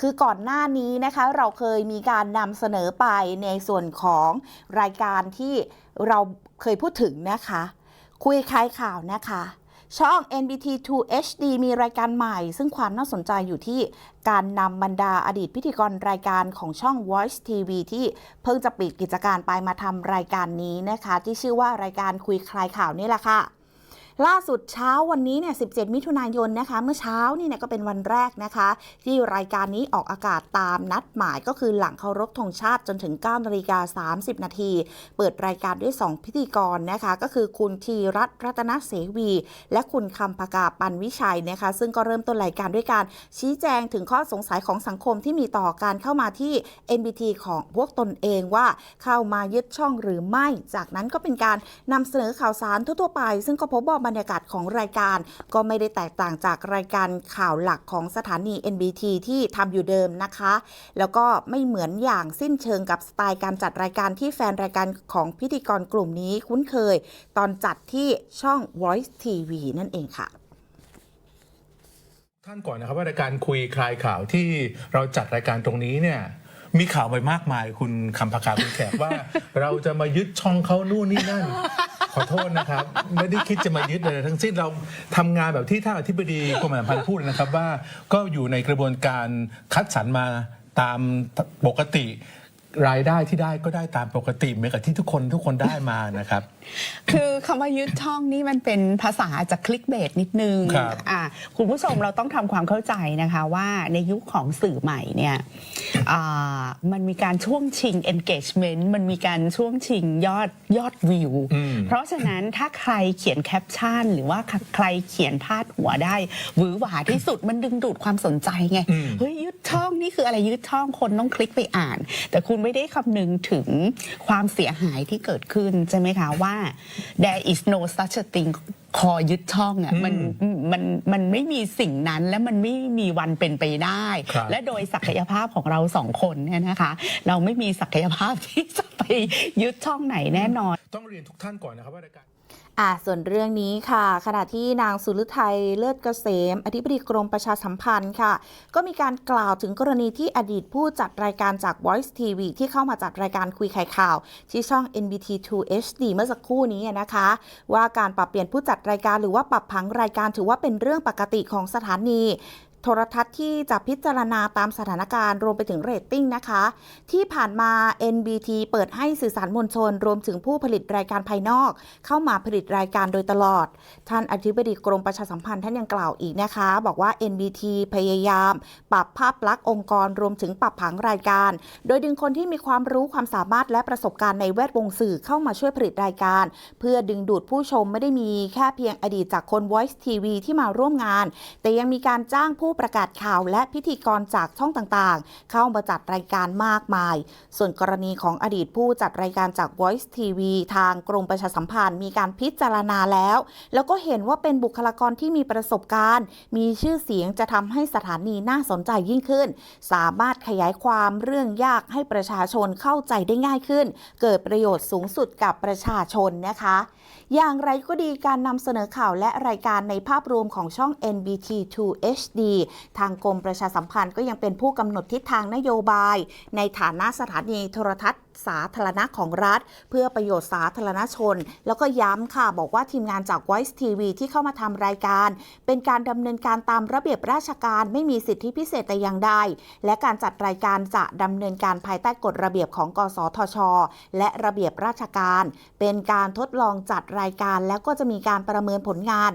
คือก่อนหน้านี้นะคะเราเคยมีการนำเสนอไปในส่วนของรายการที่เราเคยพูดถึงนะคะ คุยคลายข่าวนะคะ ช่อง NBT2 HD มีรายการใหม่ ซึ่งความน่าสนใจอยู่ที่การนำบรรดาอดีตพิธีกรรายการของช่อง Voice TV ที่เพิ่งจะปิดกิจการไปมาทำรายการนี้นะคะ ที่ชื่อว่ารายการคุยคลายข่าวนี่แหละค่ะ ล่าสุดเช้าวันนี้เนี่ย 17 มิถุนายนนะคะ เมื่อเช้านี่เนี่ยก็เป็นวันแรกนะคะ ที่รายการนี้ออกอากาศตามนัดหมายก็คือหลังเคารพธงชาติจนถึง9นาฬิกา30 นาที เปิดรายการด้วย 2 พิธีกรนะคะ ก็คือคุณทีรัตน์รัตนเสวี และคุณคำปากาปันวิชัยนะคะ ซึ่งก็เริ่มต้นรายการด้วยการชี้แจงถึงข้อสงสัยของสังคมที่มีต่อการเข้ามาที่ NBT ของพวกตนเองว่าเข้ามายึดช่องหรือไม่ จากนั้นก็เป็นการนำเสนอข่าวสารทั่วๆไป ซึ่งก็พบว่ารรยากาศของรายการ ก็ไม่ได้แตกต่างจากรายการข่าวหลักของสถานี NBT ที่ทำอยู่เดิมนะคะ แล้วก็ไม่เหมือนอย่างสิ้นเชิงกับสไตล์การจัดรายการที่แฟนรายการของพิธีกรกลุ่มนี้คุ้นเคย ตอนจัดที่ช่อง Voice TV นั่นเองค่ะท่านก่อนนะครับว่ารายการคุยคลายข่าวที่เราจัดรายการตรงนี้เนี่ยมีข่าวไปมากมายคุณคำพากาคุณแขกว่า เราจะมายึดช่องเขานู่นนี่นั่น ขอโทษนะครับ ไม่ได้คิดจะมายึดเลยทั้งสิ้นเราทำงานแบบที่ท่านอธิบดีกรมประชาสัมพันธ์พูดนะครับว่าก็อยู่ในกระบวนการคัดสรรมาตามปกติ รายได้ที่ได้ก็ได้ตามปกติเหมือนกับที่ทุกคนทุกคนได้มานะครับ คือคำว่ายึดช่องนี่มันเป็นภาษาจากคลิกเบสนิดนึงครับอะคุณผู้ชมเราต้องทำความเข้าใจนะคะว่าในยุคของสื่อใหม่เนี่ยอ่ามันมีการช่วงชิง engagement มันมีการช่วงชิงยอดยอดวิว อืม เพราะฉะนั้นถ้าใครเขียนแคปชั่น หรือว่าใครเขียนพาดหัวได้หวือหวาที่สุดมันดึงดูดความสนใจไง อืม เฮ้ยยึดช่องนี่คืออะไรยึดช่องคนต้องคลิกไปอ่าน แต่คุณไม่ได้คำนึงถึงความเสียหายที่เกิดขึ้น ใช่ไหมคะว่า there is no such a thing คอยึดช่องอะมันมันมันไม่มีสิ่งนั้นและมันไม่มีวันเป็นไปได้ครับและโดยศักยภาพของเราสองคนเนี่ยนะคะ เราไม่มีศักยภาพที่จะไปยึดช่องไหนแน่นอน ต้องเรียนทุกท่านก่อนนะครับว่ารายการ อ่าส่วนเรื่องนี้ค่ะ ขณะที่นางสุรไทยเลิศเกษม อธิบดีกรมประชาสัมพันธ์ค่ะ ก็มีการกล่าวถึงกรณีที่อดีตผู้จัดรายการจาก Voice TV ที่เข้ามาจัดรายการคุยไข่ข่าว ที่ช่อง NBT2 HD เมื่อสักครู่นี้นะคะ ว่าการปรับเปลี่ยนผู้จัดรายการหรือว่าปรับผังรายการถือว่าเป็นเรื่องปกติของสถานี โทรทัศน์ที่จะพิจารณาตามสถานการณ์รวมไปถึงเรตติ้งนะคะ ที่ผ่านมา NBT เปิดให้สื่อสารมวลชน รวมถึงผู้ผลิตรายการภายนอก เข้ามาผลิตรายการโดยตลอด ท่านอธิบดีกรมประชาสัมพันธ์ท่านยังกล่าวอีกนะคะ บอกว่า NBT พยายาม ปรับภาพลักษณ์องค์กรรวมถึงปรับผังรายการ โดยดึงคนที่มีความรู้ความสามารถและประสบการณ์ในแวดวงสื่อเข้ามาช่วยผลิตรายการ เพื่อดึงดูดผู้ชมไม่ได้มีแค่เพียงอดีตจากคน Voice TV ที่มาร่วมงาน แต่ยังมีการจ้างผู้ผู้ประกาศข่าวและพิธีกรจากช่องต่างๆ เข้ามาจัดรายการมากมาย ส่วนกรณีของอดีตผู้จัดรายการจาก Voice TV ทางกรมประชาสัมพันธ์มีการพิจารณาแล้ว แล้วก็เห็นว่าเป็นบุคลากรที่มีประสบการณ์ มีชื่อเสียงจะทำให้สถานีน่าสนใจยิ่งขึ้น สามารถขยายความเรื่องยากให้ประชาชนเข้าใจได้ง่ายขึ้น เกิดประโยชน์สูงสุดกับประชาชนนะคะ อย่างไรก็ดีการนำเสนอข่าวและรายการในภาพรวมของช่อง NBT2 HD ทางกรมประชาสัมพันธ์ก็ยังเป็นผู้กำหนดทิศทางนโยบาย ในฐานะสถานีโทรทัศน์สาธารณะของรัฐ เพื่อประโยชน์สาธารณชน แล้วก็ย้ำค่ะ บอกว่าทีมงานจาก Voice TV ที่เข้ามาทำรายการ เป็นการดำเนินการตามระเบียบราชการไม่มีสิทธิพิเศษแต่อย่างใด และการจัดรายการจะดำเนินการภายใต้กฎระเบียบของ กสทช และระเบียบราชการ เป็นการทดลองจัดรายการแล้วก็จะมีการประเมินผลงาน